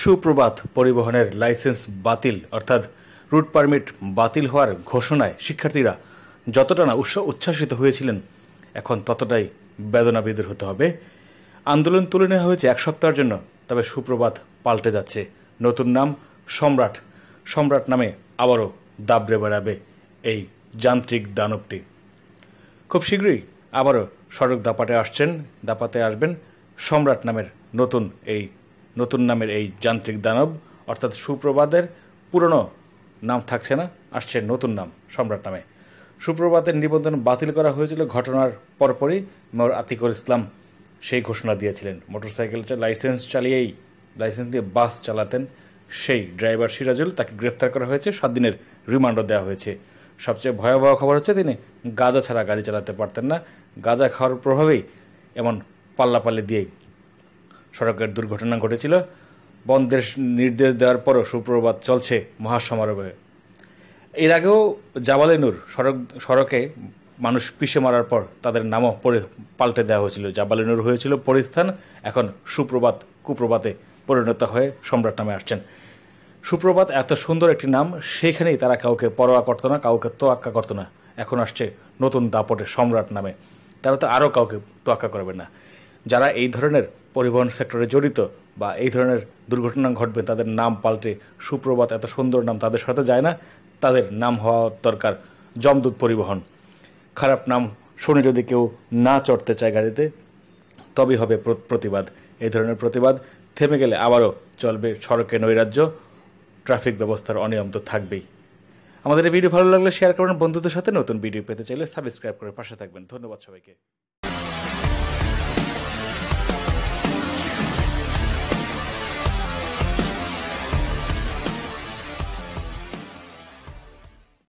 সুপ্রভাত পরিবহনের লাইসেন্স বাতিল, অর্থাৎ রুট পারমিট বাতিল হওয়ার ঘোষণায় শিক্ষার্থীরা যতটা না উৎস উচ্ছ্বাসিত হয়েছিলেন, এখন ততটাই বেদনা বিদুর হতে হবে। আন্দোলন তুলে নেওয়া হয়েছে এক সপ্তাহের জন্য, তবে সুপ্রভাত পাল্টে যাচ্ছে। নতুন নাম সম্রাট। সম্রাট নামে আবারও দাবড়ে বেড়াবে এই যান্ত্রিক দানবটি। খুব শীঘ্রই আবারও সড়ক দাপাটে আসছেন, দাপাতে আসবেন সম্রাট নামের নতুন এই নতুন নামের এই যান্ত্রিক দানব, অর্থাৎ সুপ্রভাতের পুরনো নাম থাকছে না, আসছে নতুন নাম, সম্রাট নামে। সুপ্রভাতের নিবন্ধন বাতিল করা হয়েছিল ঘটনার পরপরই মেয়র আতিকুল ইসলাম সেই ঘোষণা দিয়েছিলেন। মোটরসাইকেল লাইসেন্স চালিয়েই, লাইসেন্স দিয়ে বাস চালাতেন সেই ড্রাইভার সিরাজুল, তাকে গ্রেফতার করা হয়েছে, সাত দিনের রিমান্ডও দেওয়া হয়েছে। সবচেয়ে ভয়াবহ খবর হচ্ছে, তিনি গাঁজা ছাড়া গাড়ি চালাতে পারতেন না। গাঁজা খাওয়ার প্রভাবেই এমন পাল্লাপাল্লি দিয়েই সড়কের দুর্ঘটনা ঘটেছিল। বন্ধের নির্দেশ দেওয়ার পরও সুপ্রভাত চলছে মহাসমারোহে। এর আগেও জাবালে নূর সড়ক, সড়কে মানুষ পিষে মারার পর তাদের নামও পরে পাল্টে দেওয়া হয়েছিল। জাবালে নূর হয়েছিল পরিস্থান, এখন সুপ্রভাত, কুপ্রভাতে পরিণত হয়ে সম্রাট নামে আসছেন। সুপ্রভাত এত সুন্দর একটি নাম, সেখানেই তারা কাউকে পরোয়া করতো না, কাউকে তোয়াক্কা করতো না। এখন আসছে নতুন দাপটে সম্রাট নামে। তারা তো আরও কাউকে তোয়াক্কা করবে না। যারা এই ধরনের পরিবহন সেক্টরে জড়িত বা এই ধরনের দুর্ঘটনা ঘটবে, তাদের নাম পাল্টে, সুপ্রভাত, এত সুন্দর নাম তাদের সাথে যায় না, তাদের নাম হওয়া দরকার জমদূত পরিবহন। খারাপ নাম শুনে যদি কেউ না চড়তে চায় গাড়িতে, তবেই হবে প্র- প্রতিবাদ। এই ধরনের প্রতিবাদ থেমে গেলে আবারও চলবে সড়কে নৈরাজ্য, ট্রাফিক ব্যবস্থার অনিয়ম তো থাকবেই। আমাদের এই ভিডিও ভালো লাগলে শেয়ার করবেন বন্ধুদের সাথে নতুন ভিডিও পেতে চাইলে সাবস্ক্রাইব করে পাশে থাকবেন। ধন্যবাদ সবাইকে।